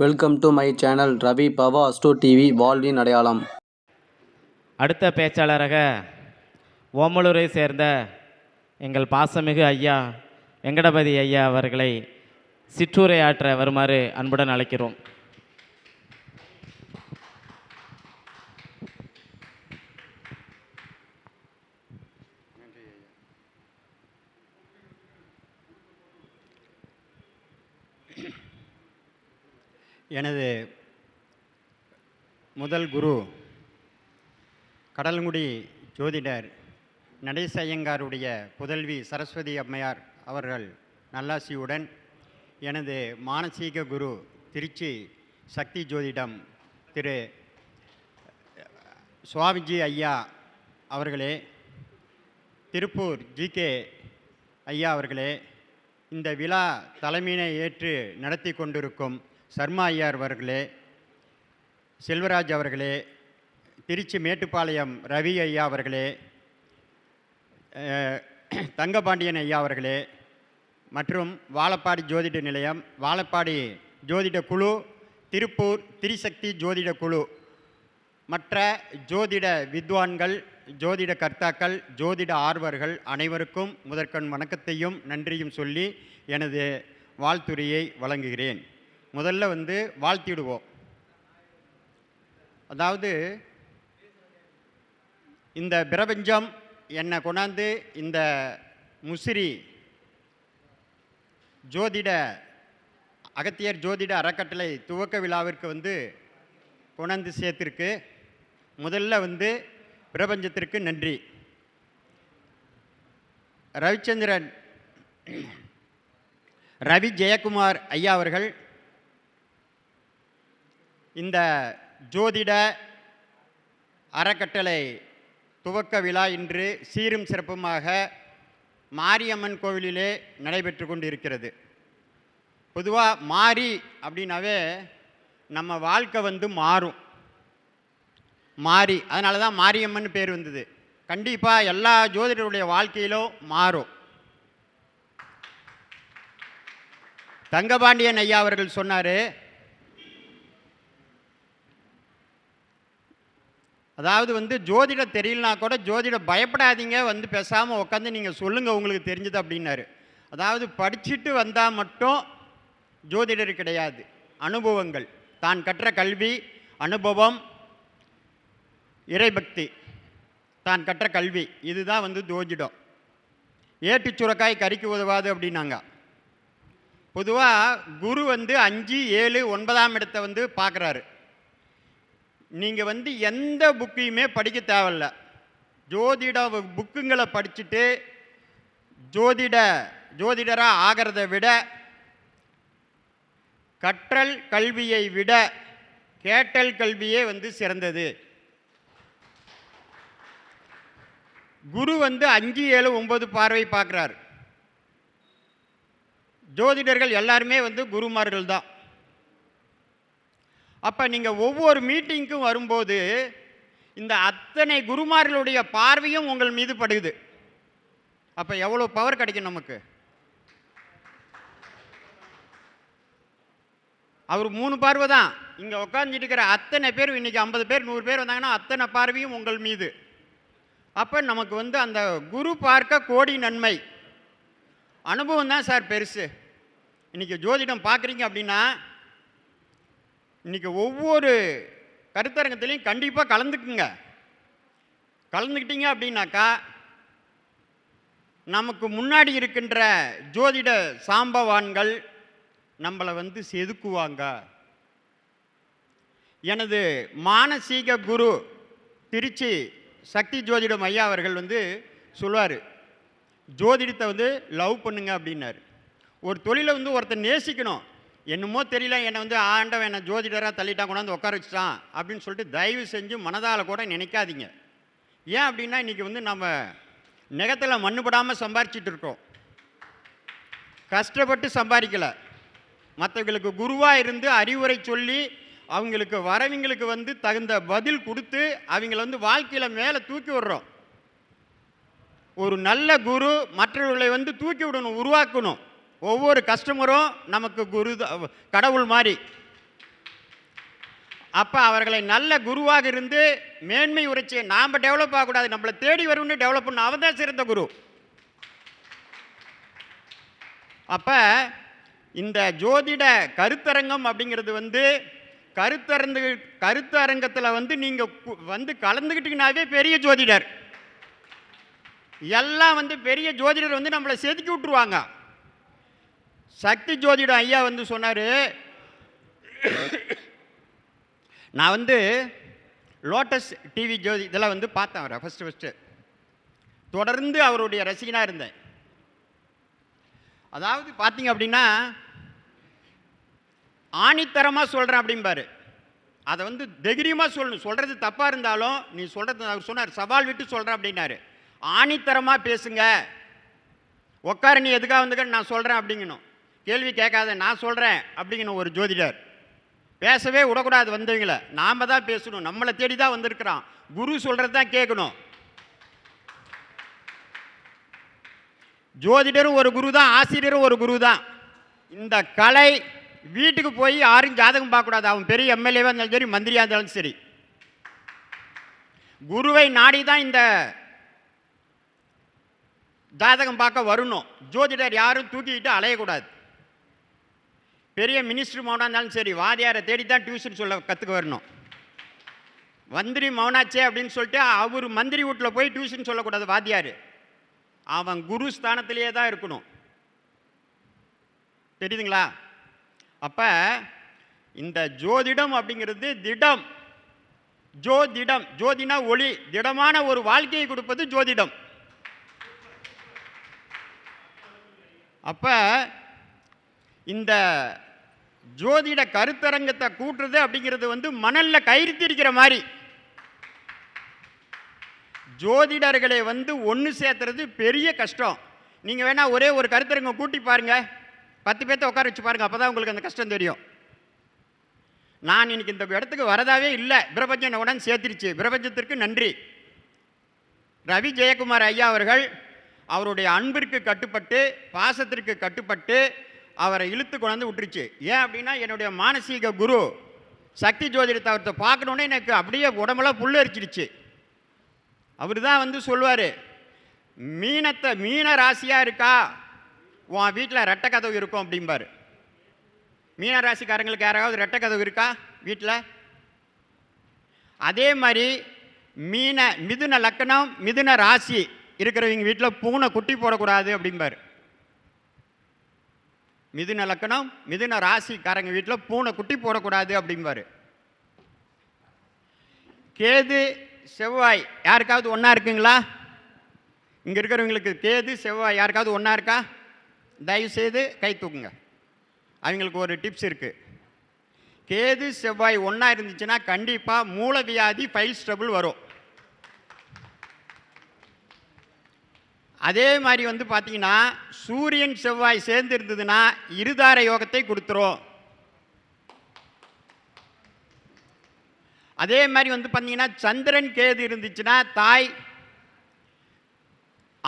Welcome to my channel Ravi Bava Astro TV வாழ்வின் அடையாளம் அடுத்த பேச்சாளராக ஓமலூரை சேர்ந்த எங்கள் பாசமிகு ஐயா வெங்கடபதி ஐயா அவர்களை சிற்றுரையாற்ற வருமாறு அன்புடன் அழைக்கிறோம். எனது முதல் குரு கடல்குடி ஜோதிடர் நடேச ஐயங்காருடைய புதல்வி சரஸ்வதி அம்மையார் அவர்கள் நல்லாசியுடன் எனது மானசீக குரு திருச்சி சக்தி ஜோதிடம் திரு சுவாமிஜி ஐயா அவர்களே திருப்பூர் ஜிகே ஐயா அவர்களே இந்த விழா தலைமையினை ஏற்று நடத்தி கொண்டிருக்கும் சர்மா ஐயார் அவர்களே செல்வராஜ் அவர்களே திருச்சி மேட்டுப்பாளையம் ரவி ஐயா அவர்களே தங்கபாண்டியன் ஐயா அவர்களே மற்றும் வாழப்பாடி ஜோதிட நிலையம் வாழப்பாடி ஜோதிட குழு திருப்பூர் திரிசக்தி ஜோதிட குழு. மற்ற ஜோதிட வித்வான்கள் ஜோதிட கர்த்தாக்கள் ஜோதிட ஆர்வர்கள் அனைவருக்கும் முதற்கண் வணக்கத்தையும் நன்றியும் சொல்லி எனது வாழ்த்துரையை வழங்குகிறேன். முதல்ல வந்து வாழ்த்திடுவோம். அதாவது இந்த பிரபஞ்சம் என்னை கொண்டாந்து இந்த முசிறி ஜோதிட அகத்தியர் ஜோதிட அறக்கட்டளை துவக்க விழாவிற்கு வந்து கொண்டாந்து சேர்த்திருக்கு. முதல்ல வந்து பிரபஞ்சத்திற்கு நன்றி. ரவிச்சந்திரன் ரவி ஜெயக்குமார் ஐயா அவர்கள் இந்த ஜோதிட அறக்கட்டளை துவக்க விழா இன்று சீரும் சிறப்புமாக மாரியம்மன் கோவிலிலே நடைபெற்று கொண்டு இருக்கிறது பொதுவாக மாறி அப்படின்னாவே நம்ம வாழ்க்கை வந்து மாறும். மாறி அதனால தான் மாரியம்மன் பேர் வந்தது. கண்டிப்பாக எல்லா ஜோதிடருடைய வாழ்க்கையிலும் மாறும். தங்கபாண்டியன் ஐயா அவர்கள் சொன்னார் அதாவது வந்து ஜோதிடம் தெரியலனா கூட ஜோதிடம் பயப்படாதீங்க வந்து பேசாமல் உட்காந்து நீங்கள் சொல்லுங்கள் உங்களுக்கு தெரிஞ்சது அப்படின்னாரு. அதாவது படிச்சுட்டு வந்தால் மட்டும் ஜோதிடர் கிடையாது. அனுபவங்கள். தான் கற்ற கல்வி அனுபவம் இறைபக்தி. தான் கற்ற கல்வி. இதுதான் வந்து ஜோதிடம். ஏட்டு சுரக்காய் கறிக்கு உதவாது அப்படின்னாங்க. பொதுவாக குரு வந்து அஞ்சு ஏழு ஒன்பதாம் இடத்தை வந்து பார்க்குறாரு நீங்கள் வந்து எந்த புக்கையுமே படிக்க தேவையில்ல. ஜோதிட புக்குங்களை படிச்சுட்டு ஜோதிட ஜோதிடராக ஆகிறத விட கற்றல் கல்வியை விட கேட்டல் கல்வியே வந்து சிறந்தது. குரு வந்து அஞ்சு ஏழு ஒன்பது பார்வை பார்க்குறார். ஜோதிடர்கள் எல்லாருமே வந்து குருமார்கள் தான் அப்போ நீங்கள் ஒவ்வொரு மீட்டிங்க்கும் வரும்போது இந்த அத்தனை குருமார்களுடைய பார்வையும் உங்கள் மீது படுகுது. அப்போ எவ்வளோ பவர் கிடைக்கும் நமக்கு? அவர் மூணு பார்வை தான். இங்கே உட்காந்துட்டு இருக்கிற அத்தனை பேர் இன்றைக்கி ஐம்பது பேர் நூறு பேர் வந்தாங்கன்னா அத்தனை பார்வையும் உங்கள் மீது. அப்போ நமக்கு வந்து அந்த குரு பார்க்க கோடி நன்மை. அனுபவம் தான் சார் பெருசு. இன்றைக்கி ஜோதிடம் பார்க்குறீங்க அப்படின்னா இன்றைக்கி ஒவ்வொரு கருத்தரங்கத்திலையும் கண்டிப்பாக கலந்துக்குங்க. கலந்துக்கிட்டீங்க அப்படின்னாக்கா நமக்கு முன்னாடி இருக்கின்ற ஜோதிட சாம்பவான்கள் நம்மளை வந்து செதுக்குவாங்க. எனது மானசீக குரு திருச்சி சக்தி ஜோதிடம் ஐயா அவர்கள் வந்து சொல்லுவார் ஜோதிடத்தை வந்து லவ் பண்ணுங்க அப்படின்னாரு. ஒரு தொழிலை வந்து ஒருத்தர் நேசிக்கணும். என்னமோ தெரியல என்னை வந்து ஆண்டவன் என்னை ஜோதிடராக தள்ளிட்டான் கொண்டாந்து உட்கார வச்சுட்டான் அப்படின்னு சொல்லிட்டு தயவு செஞ்சு மனதால் கூட நினைக்காதீங்க. ஏன் அப்படின்னா இன்றைக்கி வந்து நம்ம நெகத்தில் மண்ணுபடாமல் சம்பாரிச்சிட்டு இருக்கோம். கஷ்டப்பட்டு சம்பாதிக்கலை மற்றவங்களுக்கு குருவாக இருந்து அறிவுரை சொல்லி அவங்களுக்கு வரவங்களுக்கு வந்து தகுந்த பதில் கொடுத்து அவங்கள வந்து வாழ்க்கையில் மேலே தூக்கி விடுறோம். ஒரு நல்ல குரு மற்றவர்களை வந்து தூக்கி விடணும் உருவாக்கணும். ஒவ்வொரு கஸ்டமரும் நமக்கு குரு கடவுள் மாதிரி. அப்போ அவர்களை நல்ல குருவாக இருந்து மேன்மை உரைச்சி நாம் டெவலப் ஆகக்கூடாது. நம்மளை தேடி வரும்னு டெவலப் பண்ண அவன் தான் சிறந்த குரு. அப்போ இந்த ஜோதிட கருத்தரங்கம் அப்படிங்கிறது வந்து கருத்தரங்கு கருத்தரங்கத்தில் வந்து நீங்கள் வந்து கலந்துக்கிட்டீங்கனாவே பெரிய ஜோதிடர். எல்லாம் வந்து பெரிய ஜோதிடர் வந்து நம்மளை செதுக்கி விட்டுருவாங்க. சக்தி ஜோதிடம் ஐயா வந்து சொன்னார். நான் வந்து லோட்டஸ் டிவி ஜோதி இதெல்லாம் வந்து பார்த்தேன் அவரை ஃபஸ்ட்டு ஃபஸ்ட்டு தொடர்ந்து அவருடைய ரசிகனாக இருந்தேன். அதாவது பார்த்தீங்க அப்படின்னா ஆணித்தரமாக சொல்கிறேன் அப்படிம்பாரு. அதை வந்து தைரியமாக சொல்லணும் சொல்கிறது தப்பாக இருந்தாலும் நீ சொல்கிறது அவர் சொன்னார் சவால் விட்டு சொல்கிறேன் அப்படின்னாரு. ஆணித்தரமாக பேசுங்க. உட்கார நீ எதுக்காக வந்துக்க நான் சொல்கிறேன் அப்படிங்கணும். கேள்வி கேட்காத நான் சொல்கிறேன் அப்படிங்கிற ஒரு ஜோதிடர். பேசவே விடக்கூடாது வந்தவங்கள. நாம் தான் பேசணும். நம்மளை தேடி தான் வந்திருக்கிறான். குரு சொல்கிறது தான் கேட்கணும். ஜோதிடரும் ஒரு குரு தான் ஆசிரியரும் ஒரு குரு தான். இந்த கலை வீட்டுக்கு போய் யாரும் ஜாதகம் பார்க்கக்கூடாது. அவன் பெரிய எம்எல்ஏவாக இருந்தாலும் சரி மந்திரியாக இருந்தாலும் சரி. குருவை நாடி தான் இந்த ஜாதகம் பார்க்க வரணும். ஜோதிடர் யாரும் தூக்கிக்கிட்டு அலையக்கூடாது. பெரிய மினிஸ்டர் மௌனாக இருந்தாலும் சரி வாதியாரை தேடி தான் டியூஷன் சொல்ல கற்றுக்க வரணும். மந்திரி மௌனாச்சே அப்படின்னு சொல்லிட்டு அவர் மந்திரி வீட்டில் போய் டியூஷன் சொல்லக்கூடாது வாத்தியார். அவன் குரு ஸ்தானத்திலேயே தான் இருக்கணும். தெரியுதுங்களா? அப்போ இந்த ஜோதிடம் அப்படிங்கிறது திடம். ஜோதிடம் ஜோதினா ஒளி திடமான ஒரு வாழ்க்கையை கொடுப்பது ஜோதிடம். அப்போ இந்த ஜோதிட கருத்தரங்கத்தை கூட்டுறது அப்படிங்கிறது வந்து மணலில் கயிறுத்திருக்கிற மாதிரி. ஜோதிடர்களை வந்து ஒன்று சேர்த்துறது பெரிய கஷ்டம். நீங்கள் வேணால் ஒரே ஒரு கருத்தரங்கம் கூட்டி பாருங்கள் பத்து பேர்த்த உட்கார வச்சு பாருங்க அப்போ தான் உங்களுக்கு அந்த கஷ்டம் தெரியும். நான் இன்னைக்கு இந்த இடத்துக்கு வரதாவே இல்லை. பிரபஞ்சம் உடன் சேர்த்திருச்சு. பிரபஞ்சத்திற்கு நன்றி. ரவி ஜெயக்குமார் ஐயா அவர்கள் அவருடைய அன்பிற்கு கட்டுப்பட்டு பாசத்திற்கு கட்டுப்பட்டு அவரை இழுத்து கொண்டாந்து விட்டுருச்சு. ஏன் அப்படின்னா என்னுடைய மானசீக குரு சக்தி ஜோதிடத்தை அவர்கிட்ட பார்க்கணுன்னே எனக்கு அப்படியே உடம்பெல்லாம் புல்லரிச்சிடுச்சு. அவர் தான் வந்து சொல்லுவார் மீனத்தை மீன ராசியாக இருக்கா? உன் வீட்டில் ரெட்டை கதவு இருக்கும் அப்படிம்பார். மீன ராசிக்காரங்களுக்கு யாராவது ரெட்டை கதவு இருக்கா வீட்டில் அதே மாதிரி மீன மிதுன லக்கணம் மிதுன ராசி இருக்கிறவங்க வீட்டில் பூனை குட்டி போடக்கூடாது அப்படிம்பாரு. மிதுன லக்கணம் மிதுன ராசிக்காரங்க வீட்டில் பூனை குட்டி போடக்கூடாது அப்படிம்பாரு. கேது செவ்வாய் யாருக்காவது ஒன்றா இருக்குங்களா? இங்கே இருக்கிறவங்களுக்கு கேது செவ்வாய் யாருக்காவது ஒன்றா இருக்கா? தயவு செய்து கை தூக்குங்க. அவங்களுக்கு ஒரு டிப்ஸ் இருக்குது கேது செவ்வாய் ஒன்றா இருந்துச்சுன்னா கண்டிப்பாக மூலவியாதி ஃபைல்ஸ் ட்ரபிள் வரும். அதே மாதிரி வந்து பார்த்தீங்கன்னா சூரியன் செவ்வாய் சேர்ந்து இருந்ததுன்னா இருதார யோகத்தை கொடுத்துரும். அதே மாதிரி வந்து பார்த்தீங்கன்னா சந்திரன் கேது இருந்துச்சுன்னா தாய்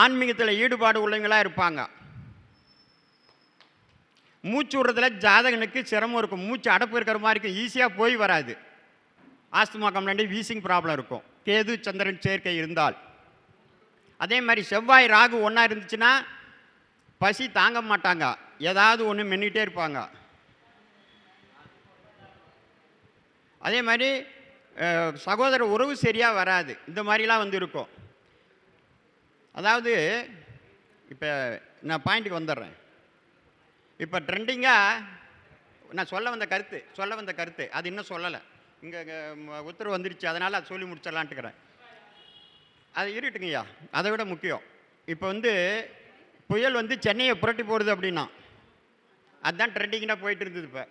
ஆன்மீகத்தில் ஈடுபாடு உள்ளவங்களாக இருப்பாங்க. மூச்சு விடுறதுல ஜாதகனுக்கு சிரமம் இருக்கும். மூச்சு அடப்பு இருக்கிற மாதிரி இருக்கும். ஈஸியாக போய் வராது. ஆஸ்துமா கம்ப்ளைண்ட் வீசிங் ப்ராப்ளம் இருக்கும். கேது சந்திரன் சேர்க்கை இருந்தால். அதே மாதிரி செவ்வாய் ராகு ஒன்றா இருந்துச்சுன்னா பசி தாங்க மாட்டாங்க. ஏதாவது ஒன்று மென்னிட்டே இருப்பாங்க. அதே மாதிரி சகோதர உறவு சரியாக வராது. இந்த மாதிரிலாம் வந்து இருக்கும். அதாவது இப்போ நான் பாயிண்ட்டுக்கு வந்துடுறேன். இப்போ ட்ரெண்டிங்காக நான் சொல்ல வந்த கருத்து சொல்ல வந்த கருத்து அது இன்னும் சொல்லலை. இங்கே உத்தரவு வந்துருச்சு அதனால் அதை சொல்லி முடிச்சிடலான்ட்டுக்கிறேன் அது இருக்கட்டுங்கய்யா அதை விட முக்கியம். இப்போ வந்து புயல் வந்து சென்னையை புரட்டி போடுது அப்படின்னா அதுதான் ட்ரெண்டிங்காக போயிட்டு இருந்தது இப்போ.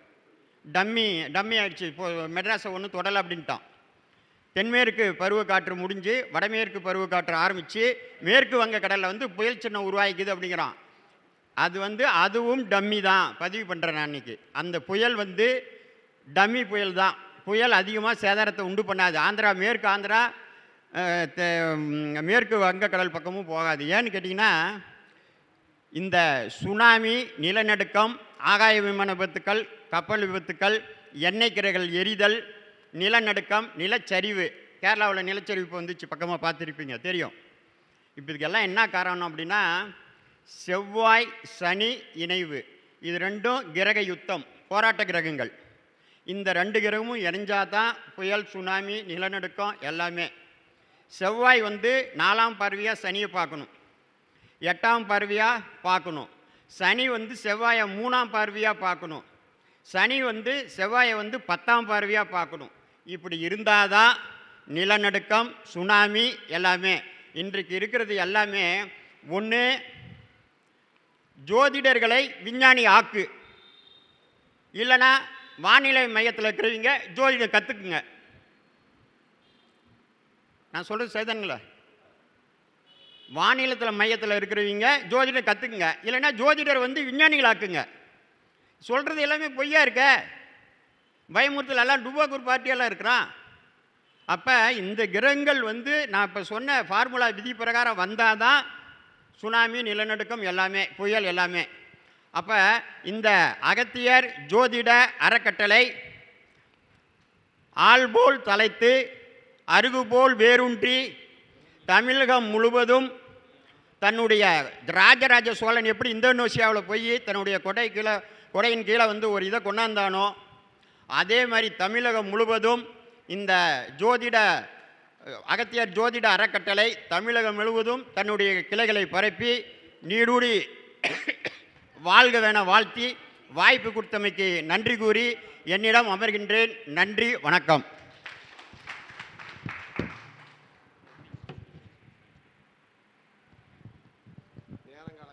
டம்மி டம்மி ஆயிடுச்சு. இப்போ மெட்ராஸை ஒன்றும் தொடலை அப்படின்ட்டான். தென்மேற்கு பருவக்காற்று முடிஞ்சு வடமேற்கு பருவக்காற்று ஆரம்பித்து மேற்கு வங்க கடலில் வந்து புயல் சின்னம் உருவாகிக்குது அப்படிங்கிறான். அது வந்து அதுவும் டம்மி தான் பதிவு பண்ணுறேன் நான் இன்னைக்கு. அந்த புயல் வந்து டம்மி புயல் தான். புயல் அதிகமாக சேதாரத்தை உண்டு பண்ணாது. ஆந்திரா மேற்கு ஆந்திரா மேற்கு வங்கக்கடல் பக்கமும் போகாது. ஏன்னு கேட்டிங்கன்னா இந்த சுனாமி நிலநடுக்கம் ஆகாய விமான விபத்துக்கள் கப்பல் விபத்துக்கள் எண்ணெய் கிரைகள் எரிதல் நிலநடுக்கம் நிலச்சரிவு. கேரளாவில் நிலச்சரிவு இப்போ வந்துச்சு. பக்கமாக பார்த்துருப்பீங்க. தெரியும். இப்போ இதுக்கெல்லாம் என்ன காரணம் அப்படின்னா செவ்வாய் சனி இணைவு. இது ரெண்டும் கிரக யுத்தம் போராட்ட கிரகங்கள். இந்த ரெண்டு கிரகமும் இணைஞ்சாதான் புயல் சுனாமி நிலநடுக்கம் எல்லாமே செவ்வாய் வந்து நாலாம் பார்வையாக சனியை பார்க்கணும். எட்டாம் பார்வையாக பார்க்கணும். சனி வந்து செவ்வாயை மூணாம் பார்வையாக பார்க்கணும். சனி வந்து செவ்வாயை வந்து பத்தாம் பார்வையாக பார்க்கணும். இப்படி இருந்தால் தான் நிலநடுக்கம் சுனாமி எல்லாமே இன்றைக்கு இருக்கிறது எல்லாமே ஒன்று ஜோதிடர்களை விஞ்ஞானி ஆக்கு. இல்லைன்னா வானிலை மையத்தில் இருக்கிறவங்க ஜோதிடம் கற்றுக்குங்க நான் சொல்கிறது சரிதானுங்களா? வானிலத்தில் மையத்தில் இருக்கிறவங்க ஜோதிடர் கற்றுக்குங்க இல்லைன்னா ஜோதிடர் வந்து விஞ்ஞானிகளாக்குங்க. சொல்கிறது எல்லாமே பொய்யா இருக்க? பயமுறுத்தல் எல்லாம் டுபாக்கூர் பார்ட்டியெல்லாம் இருக்கிறான். அப்போ இந்த கிரகங்கள் வந்து நான் இப்போ சொன்ன ஃபார்முலா விதி பிரகாரம் வந்தால் தான் சுனாமி நிலநடுக்கம் எல்லாமே புயல் எல்லாமே. அப்போ இந்த அகத்தியர் ஜோதிட அறக்கட்டளை ஆள்போல் தலைத்து அருகுபோல் வேரூன்றி தமிழகம் முழுவதும் தன்னுடைய ராஜராஜ சோழன் எப்படி இந்தோனேசியாவில் போய் தன்னுடைய கொடை கீழே கொடையின் கீழே வந்து ஒரு இதை கொண்டாந்தானோ அதே மாதிரி தமிழகம் முழுவதும் இந்த ஜோதிட அகத்தியர் ஜோதிட அறக்கட்டளை தமிழகம் முழுவதும் தன்னுடைய கிளைகளை பரப்பி நீடூடி வாழ்க வேண வாழ்த்தி வாய்ப்பு கொடுத்தமைக்கு நன்றி கூறி என்னிடம் அமர்கின்றேன். நன்றி வணக்கம்.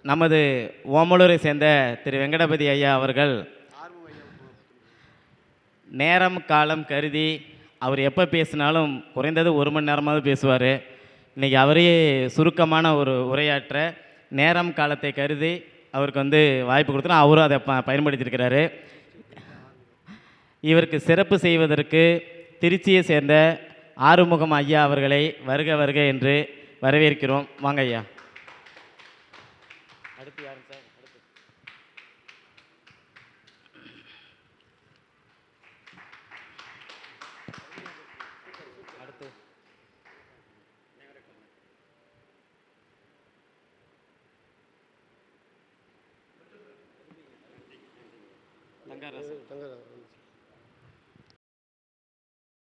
நமது ஓமலூரை சேர்ந்த திரு வெங்கடபதி ஐயா அவர்கள் நேரம் காலம் கருதி அவர் எப்போ பேசினாலும் குறைந்தது ஒரு மணி நேரமாவது பேசுவார். இன்றைக்கி அவரே சுருக்கமான ஒரு உரையாற்ற நேரம் காலத்தை கருதி அவருக்கு வந்து வாய்ப்பு கொடுத்தோம் அவரும் அதை ப பயன்படுத்தியிருக்கிறாரு. இவருக்கு சிறப்பு செய்வதற்கு திருச்சியை சேர்ந்த ஆறுமுகம் ஐயா அவர்களை வருக வருக என்று வரவேற்கிறோம். வாங்க ஐயா. அடுத்து யாருங்க சார்? அடுத்து.